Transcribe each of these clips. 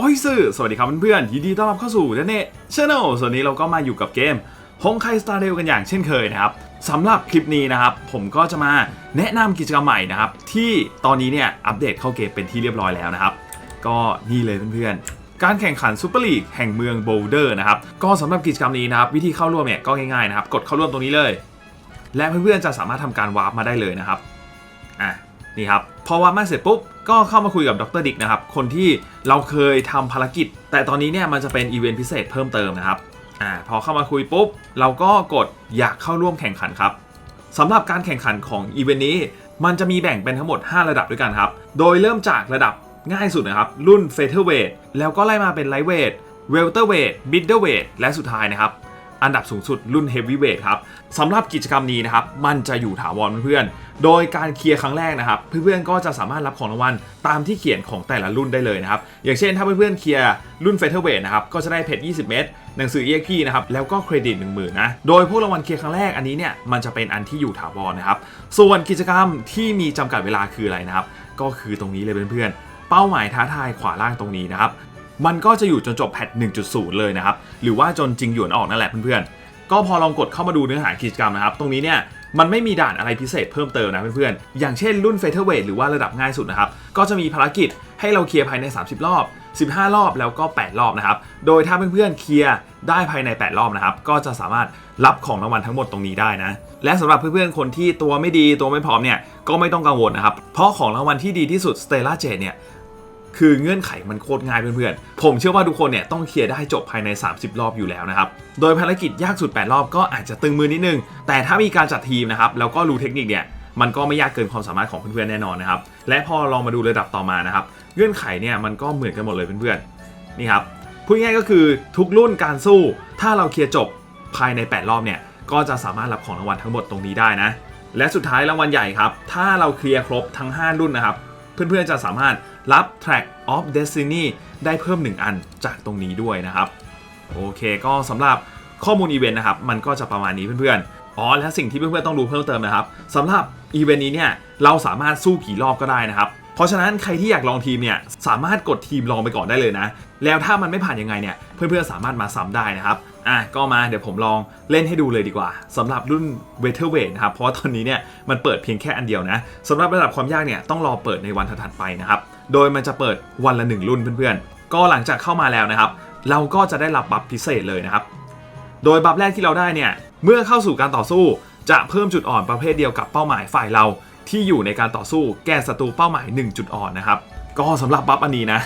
โอ้ยสื่อสวัสดีครับเพื่อนๆยินดีต้อนรับเข้าสู่เดนเน่ชาแนลส่วนนี้เราก็มาอยู่กับเกมฮงไคสตาร์เรลกันอย่างเช่นเคยนะครับสำหรับคลิปนี้นะครับ ผมก็จะมาแนะนำกิจกรรมใหม่นะครับ ที่ตอนนี้เนี่ยอัปเดตเข้าเกมเป็นที่เรียบร้อยแล้วนะครับ ก็นี่เลยเพื่อนๆ การแข่งขันซูเปอร์ลีกแห่งเมืองโบลเดอร์นะครับ ก็สำหรับกิจกรรมนี้นะครับ วิธีเข้าร่วมเนี่ยก็ง่ายๆนะครับ กดเข้าร่วมตรงนี้เลย และเพื่อนๆจะสามารถทำการวาร์ปมาได้เลยนะครับอะนี่ครับพอวาร์ปมาเสร็จปุ๊บก็เข้ามาคุยกับดรดิกนะครับคนที่เราเคยทำภารกิจ แต่ตอนนี้เนี่ยมันจะเป็นอีเวนต์พิเศษเพิ่มเติมนะครับอ่าพอเข้ามาคุยปุ๊บเราก็กดอยากเข้าร่วมแข่งขันครับสำหรับการแข่งขันของอีเวนต์นี้ มันจะมีแบ่งเป็นทั้งหมด 5 ระดับด้วยกันครับ โดยเริ่มจากระดับง่ายสุดนะครับ รุ่นเฟเธอร์เวทแล้วก็ไล่มาเป็นไลท์เวทเวลเตอร์เวทมิดเดิลเวทและสุดท้ายนะครับ อันดับสูงสุดรุ่น Heavyweight ครับสำหรับกิจกรรมนี้นะครับมันจะอยู่ถาวรเพื่อนๆ โดยการเคลียร์ครั้งแรกนะครับ เพื่อนๆก็จะสามารถรับของรางวัลตามที่เขียนของแต่ละรุ่นได้เลยนะครับ อย่างเช่นถ้าเพื่อนๆเคลียร์รุ่น Featherweight นะครับก็จะได้เพชร 20 เม็ดหนังสือ EXP นะครับแล้วก็เครดิต 10,000นะโดยพวกรางวัลเคลียร์ครั้งแรกอันนี้เนี่ยมันจะเป็นอันที่อยู่ถาวรนะครับส่วนกิจกรรมที่มีจำกัดเวลาคืออะไรนะครับก็คือตรงนี้เลยเพื่อนๆเป้าหมายท้าทายขวาล่างตรงนี้นะครับ มันก็จะอยู่จนจบแพท1.0 เลยนะครับ หรือว่าจนจริงหยวนออกนั่นแหละเพื่อนๆ ก็พอลองกดเข้ามาดูเนื้อหากิจกรรมนะครับ ตรงนี้เนี่ยมันไม่มีด่านอะไรพิเศษเพิ่มเติมนะเพื่อนๆ อย่างเช่นรุ่นเฟเธอร์เวทหรือว่าระดับง่ายสุดนะครับ ก็จะมีภารกิจให้เราเคลียร์ภายใน 30 รอบ 15 รอบแล้วก็ 8 รอบนะครับ โดยถ้าเพื่อนๆเคลียร์ได้ภายใน 8 รอบนะครับ ก็จะสามารถรับของรางวัลทั้งหมดตรงนี้ได้นะ และสำหรับเพื่อนๆ คนที่ตัวไม่ดีตัวไม่พร้อมเนี่ย ก็ไม่ต้องกังวลนะครับ เพราะของรางวัลที่ดีที่สุด Stella J เนี่ย คือเงื่อนไขมันโคตรง่ายเพื่อนๆ ผมเชื่อว่าทุกคนเนี่ยต้องเคลียร์ได้จบภายใน 30 รอบอยู่แล้วนะครับ โดยภารกิจยากสุด 8 รอบก็อาจจะตึงมือนิดนึง แต่ถ้ามีการจัดทีมนะครับแล้วก็รู้เทคนิคเนี่ยมันก็ไม่ยากเกินความสามารถของเพื่อนๆแน่นอนนะครับ และพอลองมาดูระดับต่อมานะครับ เงื่อนไขเนี่ยมันก็เหมือนกันหมดเลยเพื่อนๆ นี่ครับ พูดง่ายก็คือทุกรุ่นการสู้ ถ้าเราเคลียร์จบภายใน 8 รอบเนี่ยก็จะสามารถรับของรางวัลทั้งหมดตรงนี้ได้นะ และสุดท้ายรางวัลใหญ่ครับ ถ้าเราเคลียร์ครบทั้ง 5 รุ่นนะครับ เพื่อนๆจะสามารถ รับ Track of Destiny ได้เพิ่ม 1 อันจากตรงนี้ด้วยนะครับ โอเคก็สำหรับข้อมูลอีเวนต์นะครับ มันก็จะประมาณนี้เพื่อนๆ อ๋อ และสิ่งที่เพื่อนๆ ต้องรู้เพิ่มเติมนะครับสำหรับอีเวนต์นี้เนี่ยเราสามารถสู้กี่รอบก็ได้นะครับ ราะฉะนั้นใครที่อยากลองทีมเนี่ยสามารถกดทีมลองไปก่อนได้เลยนะ แล้วถ้ามันไม่ผ่านยังไงเนี่ยเพื่อนๆสามารถมาซ้ำได้นะครับอะก็มาเดี๋ยวผมลองเล่นให้ดูเลยดีกว่าสำหรับรุ่นเวเทอร์เวทนะครับเพราะว่าตอนนี้เนี่ยมันเปิดเพียงแค่อันเดียวนะสำหรับระดับความยากเนี่ยต้องรอเปิดในวันถัดไปนะครับโดยมันจะเปิดวันละหนึ่งรุ่นเพื่อนๆ ก็หลังจากเข้ามาแล้วนะครับ เราก็จะได้รับบัฟพิเศษเลยนะครับ โดยบัฟแรกที่เราได้เนี่ยเมื่อเข้าสู่การต่อสู้จะเพิ่มจุดอ่อนประเภทเดียวกับเป้าหมายฝ่ายเรา ที่อยู่ในการต่อสู้แก้ศัตรูเป้าหมาย 1 จุดอ่อนนะครับ ก็สำหรับบัฟอันนี้นะ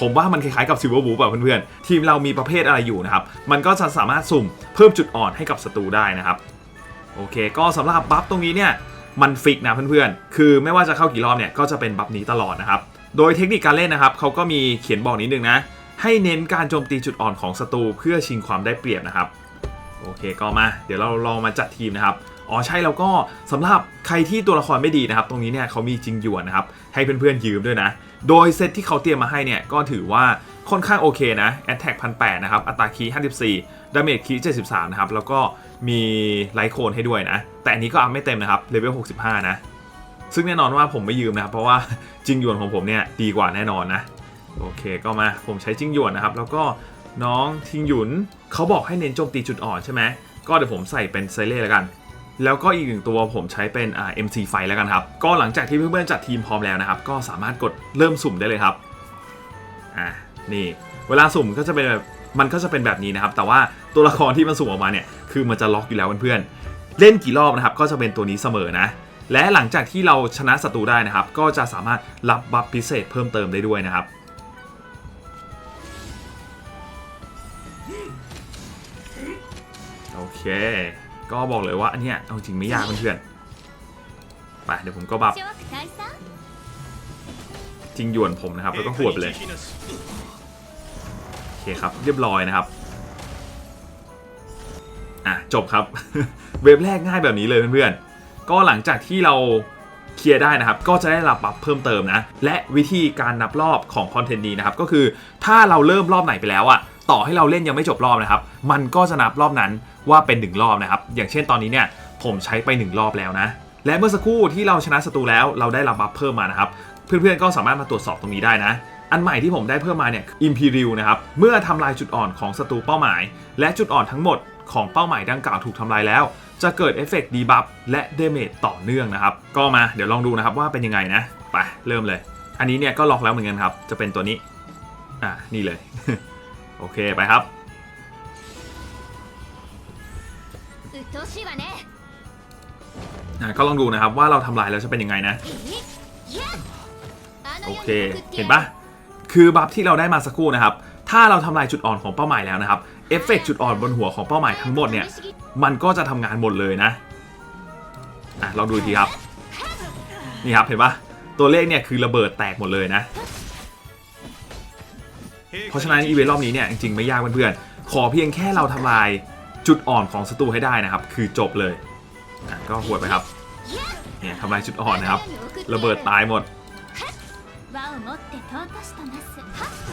ผมว่ามันคล้ายๆกับซิลเวอร์บูแบบเพื่อนๆ ทีมเรามีประเภทอะไรอยู่นะครับ มันก็จะสามารถสุ่มเพิ่มจุดอ่อนให้กับศัตรูได้นะครับ โอเค ก็สำหรับบัฟตรงนี้เนี่ยมันฟิกนะเพื่อนๆ คือไม่ว่าจะเข้ากี่รอบเนี่ยก็จะเป็นบัฟนี้ตลอดนะครับ โดยเทคนิคการเล่นนะครับเขาก็มีเขียนบอกนิดนึงนะ ให้เน้นการโจมตีจุดอ่อนของศัตรูเพื่อชิงความได้เปรียบนะครับ โอเคก็มา เดี๋ยวเราลองมาจัดทีมนะครับ อ๋อใช่แล้วก็สำหรับใครที่ตัวละครไม่ดีนะครับ ตรงนี้เนี่ยเขามีจริงหยวนนะครับ ให้เพื่อนๆยืมด้วยนะ โดยเซตที่เขาเตรียมมาให้เนี่ยก็ถือว่าค่อนข้างโอเคนะ Attack 1,800นะครับ อัตราคี54ดาเมจคี73 นะครับ แล้วก็มีไลท์โคนให้ด้วยนะ แต่อันนี้ก็อัพไม่เต็มนะครับเลเวล65 นะ ซึ่งแน่นอนว่าผมไม่ยืมนะครับ เพราะว่าจิงหยวนของผมเนี่ยดีกว่าแน่นอนนะ โอเคก็มาผมใช้จิงหยวนนะครับ แล้วก็น้องทิงหยุนเขาบอกให้เน้นโจมตีจุดอ่อนใช่ไหมก็เดี๋ยวผมใส่เป็นไซเล่แล้วกัน แล้วก็อีกหนึ่งตัวผมใช้เป็นอ่า MC ไฟแล้วกันครับ ก็หลังจากที่เพื่อนๆจัดทีมพร้อมแล้วนะครับ ก็สามารถกดเริ่มสุ่มได้เลยครับ อ่า นี่ เวลาสุ่มก็จะเป็นแบบมันก็จะเป็นแบบนี้นะครับ แต่ว่าตัวละครที่มันสุ่มออกมาเนี่ย คือมันจะล็อกอยู่แล้วเพื่อนๆ เล่นกี่รอบนะครับ ก็จะเป็นตัวนี้เสมอนะ และหลังจากที่เราชนะศัตรูได้นะครับ ก็จะสามารถรับบัฟพิเศษเพิ่มเติมได้ด้วยนะครับโอเค ก็บอกเลยว่าอันเนี้ยเอาจริงไม่ยากเพื่อนๆไปเดี๋ยวผมก็บับจริงยวนผมนะครับแล้วก็หวดไปเลยโอเคครับเรียบร้อยนะครับอะจบครับเว็บแรกง่ายแบบนี้เลยเพื่อนๆก็หลังจากที่เราเคลียร์ได้นะครับ ก็จะได้รับบัฟเพิ่มเติมนะ และวิธีการนับรอบของคอนเทนต์นี้นะครับ ก็คือถ้าเราเริ่มรอบไหนไปแล้วอะ่ะ ต่อให้เราเล่นยังไม่จบรอบนะครับ มันก็จะนับรอบนั้นว่าเป็นหนึ่งรอบนะครับ อย่างเช่นตอนนี้เนี่ยผมใช้ไปหนึ่งรอบแล้วนะ และเมื่อสักครู่ที่เราชนะศัตรูแล้วเราได้รับบัฟเพิ่มมานะครับ เพื่อนๆก็สามารถมาตรวจสอบตรงนี้ได้นะ อันใหม่ที่ผมได้เพิ่มมาเนี่ยอิมพีริลนะครับ เมื่อทำลายจุดอ่อนของศัตรูเป้าหมาย และจุดอ่อนทั้งหมดของเป้าหมายดังกล่าวถูกทำลายแล้ว จะเกิดเอฟเฟกต์ดีบัฟและเดเมจต่อเนื่องนะครับ ก็มาเดี๋ยวลองดูนะครับว่าเป็นยังไงนะไปเริ่มเลย อันนี้เนี่ยก็ล็อกแล้วเหมือนกันครับ จะเป็นตัวนี้อ่านี่เลย โอเคไปครับก็ลองดูนะครับว่าเราทำลายแล้วจะเป็นยังไงนะ โอเค เห็นปะคือบัฟที่เราได้มาสักครู่นะครับ ถ้าเราทำลายจุดอ่อนของเป้าหมายแล้วนะครับ เอฟเฟกจุดอ่อนบนหัวของเป้าหมายทั้งหมดเนี่ย มันก็จะทำงานหมดเลยนะ อะลองดูทีครับ นี่ครับเห็นปะตัวเลขเนี่ยคือระเบิดแตกหมดเลยนะ เพราะฉะนั้นอีเวนต์รอบนี้เนี่ยจริงๆไม่ยากเพื่อนๆขอเพียงแค่เราทำลายจุดอ่อนของศัตรูให้ได้นะครับ คือจบเลยก็หวดไปครับเนี่ยทำลายจุดอ่อนนะครับ ระเบิดตายหมด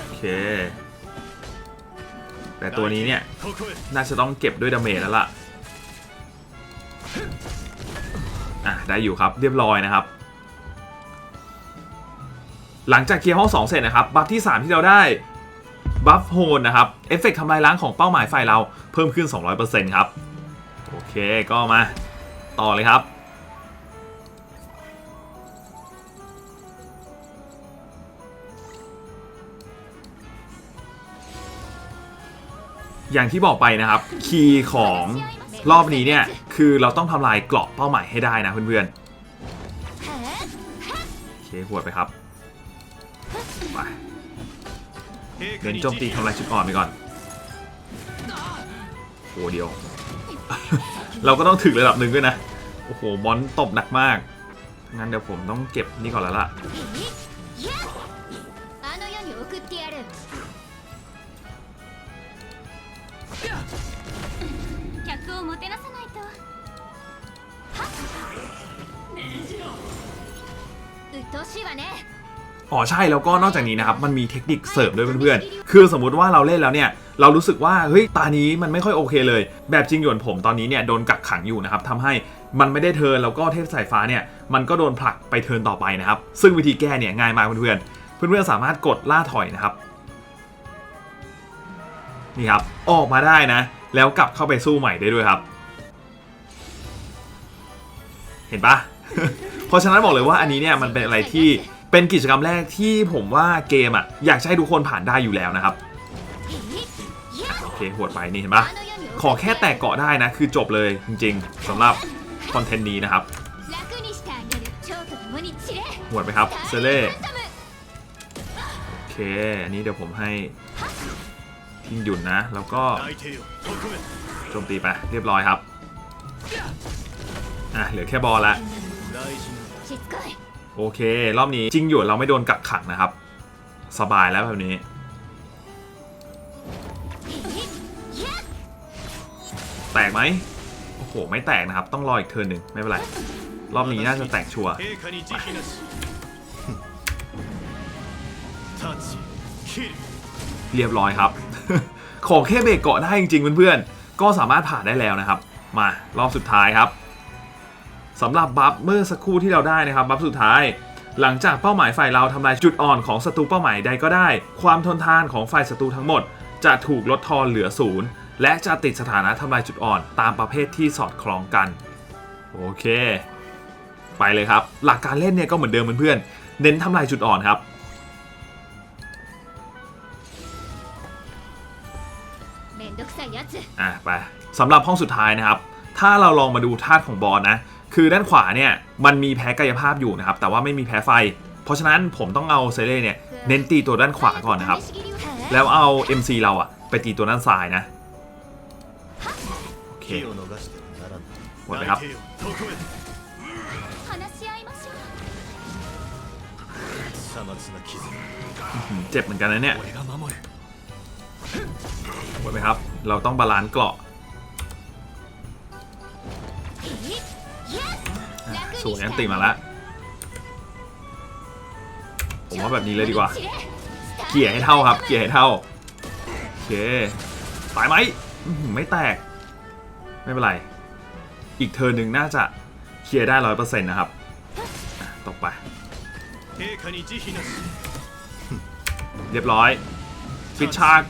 โอเค แต่ตัวนี้เนี่ย น่าจะต้องเก็บด้วยดาเมจแล้วล่ะอะได้อยู่ครับเรียบร้อยนะครับ หลังจากเคลียร์ห้อง 2 เสร็จนะครับ บัฟที่ 3 ที่เราได้ บัฟโฮนนะครับ เอฟเฟกต์ทำลายล้างของเป้าหมายฝ่ายเราเพิ่มขึ้น 200%ครับ โอเคก็มา ต่อเลยครับ อย่างที่บอกไปนะครับ คีย์ของรอบนี้เนี่ย คือเราต้องทำลายเกราะเป้าหมายให้ได้นะเพื่อนๆโอเคหัวดไปครับไป เน้นโจมตีทำลายจุดอ่อนไปก่อนโอ้เดียว เราก็ต้องถึงระดับหนึ่งด้วยนะ โอ้โหมอนตบหนักมาก งั้นเดี๋ยวผมต้องเก็บนี่ก่อนแล้วล่ะ いやあの世に送ってやる客をもてなさないとはっうっとうしいわね อ๋อใช่แล้วก็นอกจากนี้นะครับมันมีเทคนิคเสริมด้วยเพื่อนๆ คือสมมุติว่าเราเล่นแล้วเนี่ยเรารู้สึกว่าเฮ้ยตานี้มันไม่ค่อยโอเคเลย แบบจริงหยวนผมตอนนี้เนี่ยโดนกักขังอยู่นะครับทำให้มันไม่ได้เทินแล้วก็เทพสายฟ้าเนี่ยมันก็โดนผลักไปเทินต่อไปนะครับ ซึ่งวิธีแก้เนี่ยง่ายมากเพื่อนๆเพื่อนๆสามารถกดล่าถอยนะครับนี่ครับออกมาได้นะ แล้วกลับเข้าไปสู้ใหม่ได้ด้วยครับ เห็นปะเพราะฉะนั้นบอกเลยว่าอันนี้เนี่ยมันเป็นอะไรที่ เป็นกิจกรรมแรกที่ผมว่าเกมอะอยากให้ทุกคนผ่านได้อยู่แล้วนะครับโอเคหัวไปนี่เห็นปะขอแค่แตกเกาะได้นะ คือจบเลยจริงๆสำหรับคอนเทนต์นี้นะครับหัวไปครับเซเล่โอเคอันนี้เดี๋ยวผมให้ทิ้งหยุ่นนะ แล้วก็โจมตีไปเรียบร้อยครับอะเหลือแค่บอลละ โอเค รอบนี้จริงอยู่เราไม่โดนกักขังนะครับ สบายแล้วแบบนี้ แตกไหมโอ้โห ไม่แตกนะครับ ต้องรออีกเทินหนึ่งไม่เป็นไร รอบนี้น่าจะแตกชัวเรียบร้อยครับ ขอแค่เบรกเกาะได้จริงๆเพื่อนๆ ก็สามารถผ่านได้แล้วนะครับ มารอบสุดท้ายครับ สำหรับบัฟเมื่อสักครู่ที่เราได้นะครับบัฟสุดท้าย หลังจากเป้าหมายฝ่ายเราทำลายจุดอ่อนของศัตรูเป้าหมายใดก็ได้ ความทนทานของฝ่ายศัตรูทั้งหมด จะถูกลดทอนเหลือศูนย์และจะติดสถานะทำลายจุดอ่อนตามประเภทที่สอดคล้องกัน โอเค ไปเลยครับ หลักการเล่นเนี่ยก็เหมือนเดิมเพื่อนๆเน้นทำลายจุดอ่อนครับอะไปสำหรับห้องสุดท้ายนะครับ ถ้าเราลองมาดูธาตุของบอลนะ คือด้านขวาเนี่ยมันมีแพ้กายภาพอยู่นะครับ แต่ว่าไม่มีแพ้ไฟ เพราะฉะนั้นผมต้องเอาเซเล่เนี่ยเน้นตีตัวด้านขวาก่อนนะครับ แล้วเอา MC เราอะไปตีตัวด้านซ้ายนะโอเคหมดนะครับ เจ็บเหมือนกันนะเนี่ยหมดไหมครับ เราต้องบาลานซ์เกราะ สวยแอันติมาละผมว่าแบบนี้เลยดีกว่า เกี่ยให้เท่าครับ เกี่ยให้เท่าโอเคตายไหมไม่แตก ไม่เป็นไร อีกเทอร์หนึ่งน่าจะเคลียร์ได้ร้อยเปอร์เซ็นต์นะครับตกไป เรียบร้อยปิดฉาก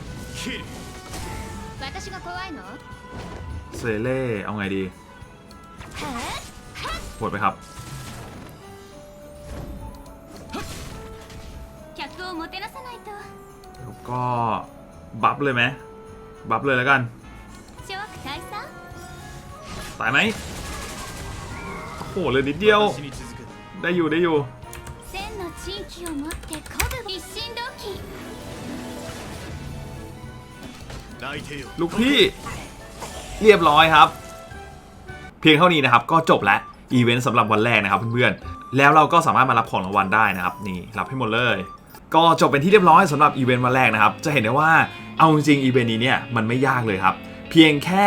เซเล่เอาไงดี หมดไหมครับแล้วก็บัฟเลยไหมบัฟเลยแล้วกันตายไหมโอ้โหเลยนิดเดียว ได้อยู่ได้อยู่ลูกพี่เรียบร้อยครับ เพียงเท่านี้นะครับก็จบแล้ว อีเวนต์สำหรับวันแรกนะครับเพื่อนๆ แล้วเราก็สามารถมารับของรางวัลได้นะครับนี่รับให้หมดเลย ก็จบเป็นที่เรียบร้อยสำหรับอีเวนต์วันแรกนะครับ จะเห็นได้ว่าเอาจริงอีเวนต์นี้เนี่ยมันไม่ยากเลยครับ เพียงแค่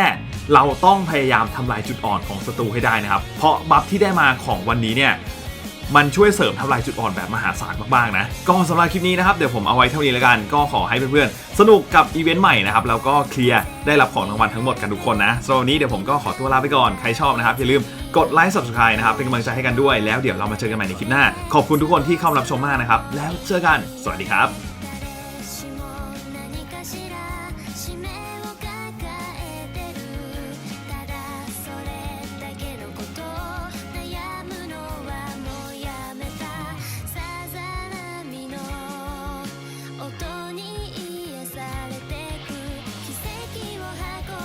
เราต้องพยายามทำลายจุดอ่อนของศัตรูให้ได้นะครับ เพราะบัฟที่ได้มาของวันนี้เนี่ย มันช่วยเสริมทำลายจุดอ่อนแบบมหาศาลมากๆนะ ก็สำหรับคลิปนี้นะครับ เดี๋ยวผมเอาไว้เท่านี้แล้วกัน ก็ขอให้เพื่อนๆ สนุกกับอีเวนต์ใหม่นะครับ แล้วก็เคลียร์ได้รับของรางวัลทั้งหมดกันทุกคนนะสำหรับวันนี้เดี๋ยวผมก็ขอตัวลาไปก่อน ใครชอบนะครับ อย่าลืมกดไลค์ subscribe นะครับ เป็นกำลังใจให้กันด้วย แล้วเดี๋ยวเรามาเจอกันใหม่ในคลิปหน้า ขอบคุณทุกคนที่เข้ามารับชมมากนะครับ แล้วเจอกัน สวัสดีครับ